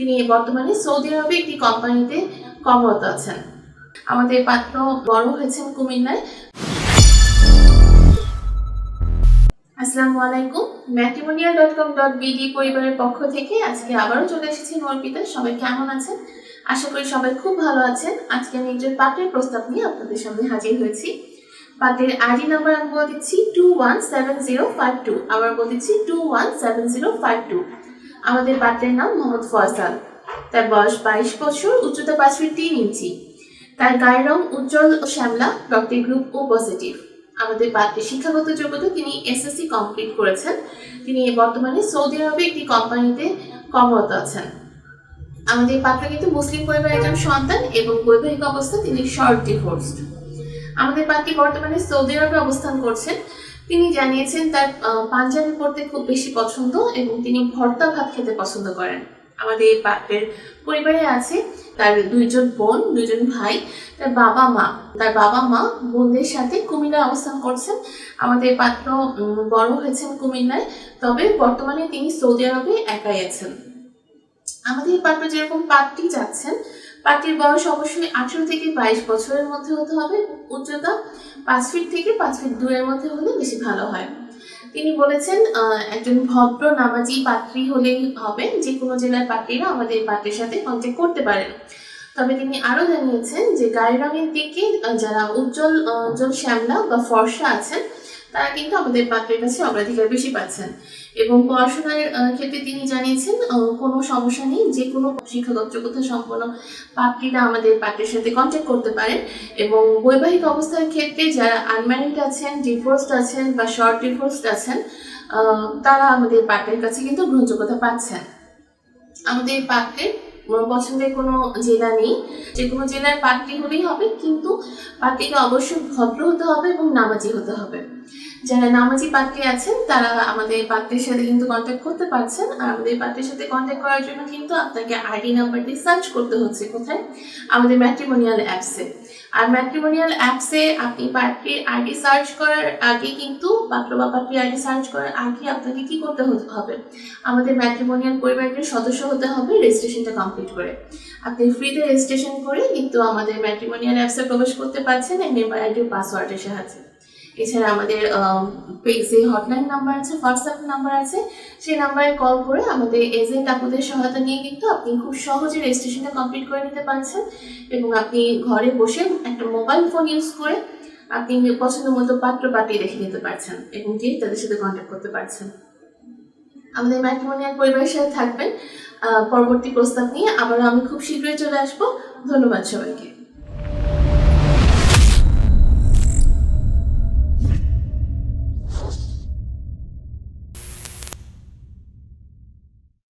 তিনি বর্তমানে সৌদি আরবে একটি কোম্পানিতে কর্মরত আছেন। আমাদের পাত্র বড় হয়েছেন কুমিল্লায়। আসসালামু আলাইকুম। Matrimonial dot com dot BD পরিবারের পক্ষ থেকে আজকে আবারও চলে এসেছি মর্পিতা সবাই কেমন আছেন? আশা করি সবাই খুব ভালো আছেন। আজকে আমি একজন পাত্রের প্রস্তাব নিয়ে আপনাদের সামনে হাজির হয়েছি। পাত্রের আইডি নাম্বার আমি বলে দিচ্ছি two one seven zero five two আবার বলে দিচ্ছি two one seven zero five two আমাদের পাত্রের নাম মোহাম্মদ ফয়সাল। তার বয়স বাইশ বছর, উচ্চতা পাঁচ ফিট তিন ইঞ্চি। তার গায়ের রং উজ্জ্বল ও শ্যামলা রক্তের গ্রুপ ও পজিটিভ। আমাদের পাত্রের শিক্ষাগত যোগ্যতা তিনি এসএসসি কমপ্লিট করেছেন। তিনি বর্তমানে সৌদি আরবে একটি কোম্পানিতে কর্মরত আছেন। আমাদের পাত্র কিন্তু মুসলিম পরিবারের একজন সন্তান এবং বৈবাহিক অবস্থা তিনি শর্ট ডিভোর্সড আমাদের পাত্রী বর্তমানে সৌদি আরবে অবস্থান করছেন। তিনি জানিয়েছেন তার পাঞ্জাবি পড়তে খুব বেশি পছন্দ এবং তিনি ভর্তা ভাত খেতে পছন্দ করেন। আমাদের এই পাত্রের পরিবারে আছে তার দুইজন বোন, দুইজন ভাই, তার বাবা মা। তার বাবা মা বোনদের সাথে কুমিল্লায় অবস্থান করছেন। আমাদের পাত্র বড় হয়েছেন কুমিল্লায়, তবে বর্তমানে তিনি সৌদি আরবে একাই আছেন। আমাদের পাত্র যেরকম পাত্রী যাচ্ছেন পাত্রীর বয়স অবশ্যই আঠেরো থেকে বাইশ বছরের মধ্যে হতে হবে উচ্চতা পাঁচ ফিট থেকে পাঁচ ফিট দুয়ের মধ্যে হলে বেশি ভালো হয়। তিনি বলেছেন একজন ভদ্র নামাজি পাত্রী হলেই হবে যে কোনো জেলার পাত্রীরা আমাদের পাত্রের সাথে কন্ট্যাক্ট করতে পারেন। তবে তিনি আরও জানিয়েছেন যে গায়ের রঙের দিকে যারা উজ্জ্বল উজ্জ্বল শ্যামলা বা ফর্সা আছেন, তারা কিন্তু আমাদের পাত্রের কাছে অগ্রাধিকার বেশি পাচ্ছেন। এবং পড়াশোনার ক্ষেত্রে তিনি জানিয়েছেন কোনো সমস্যা নেই, যে কোনো শিক্ষাগত যোগ্যতা সম্পন্ন পাত্রীরা আমাদের পাত্রের সাথে কন্ট্যাক্ট করতে পারেন এবং বৈবাহিক অবস্থার ক্ষেত্রে যারা আনম্যারিড আছেন ডিভোর্সড আছেন বা শর্ট ডিভোর্সড আছেন তারা আমাদের পাত্রের কাছে কিন্তু গ্রহণযোগ্যতা পাচ্ছেন। আমাদের পাত্রের পছন্দের কোনো জেলা নেই। যে কোনো জেলার পার্টি হলেই হবে, কিন্তু পার্টিকে অবশ্যই ভদ্র হতে হবে এবং নামাজি হতে হবে। যারা নামাজি পাত্রী আছেন, তারা আমাদের পাত্রের সাথে কিন্তু কন্ট্যাক্ট করতে পারছেন। আর আমাদের পাত্রের সাথে কন্ট্যাক্ট করার জন্য কিন্তু আপনাকে আইডি নাম্বারটি সার্চ করতে হচ্ছে কোথায়? আমাদের ম্যাট্রিমোনিয়াল অ্যাপসে আর ম্যাট্রিমোনিয়াল অ্যাপসে আপনি পাত্রীর আইডি সার্চ করার আগে কিন্তু পাত্র বা পাত্রী আইডি সার্চ করার আগে আপনাকে কি করতে হবে? আমাদের ম্যাট্রিমোনিয়াল পরিবারের সদস্য হতে হবে রেজিস্ট্রেশনটা কমপ্লিট করে। আপনি ফ্রিতে রেজিস্ট্রেশন করে কিন্তু আমাদের ম্যাট্রিমোনিয়াল অ্যাপসে প্রবেশ করতে পারছেন মেম্বার আইডি পাসওয়ার্ডের সাহায্যে। এছাড়া আমাদের পেজে হটলাইন নাম্বার আছে হোয়াটসঅ্যাপ নাম্বার আছে, সেই নাম্বারে কল করে আমাদের এজেন্ট আপুদের সহায়তা নিয়ে কিন্তু আপনি খুব সহজে রেজিস্ট্রেশনটা কমপ্লিট করে নিতে পারছেন। এবং আপনি ঘরে বসে একটা মোবাইল ফোন ইউজ করে আপনি পছন্দ মতো পাত্র পাঠিয়ে রেখে নিতে পারছেন এবং গিয়ে তাদের সাথে কন্ট্যাক্ট করতে পারছেন। আমাদের ম্যাট্রিমোনিয়াল পরিবারের সাথে থাকবেন। পরবর্তী প্রস্তাব নিয়ে আবারও আমি খুব শীঘ্রই চলে আসব। ধন্যবাদ সবাইকে।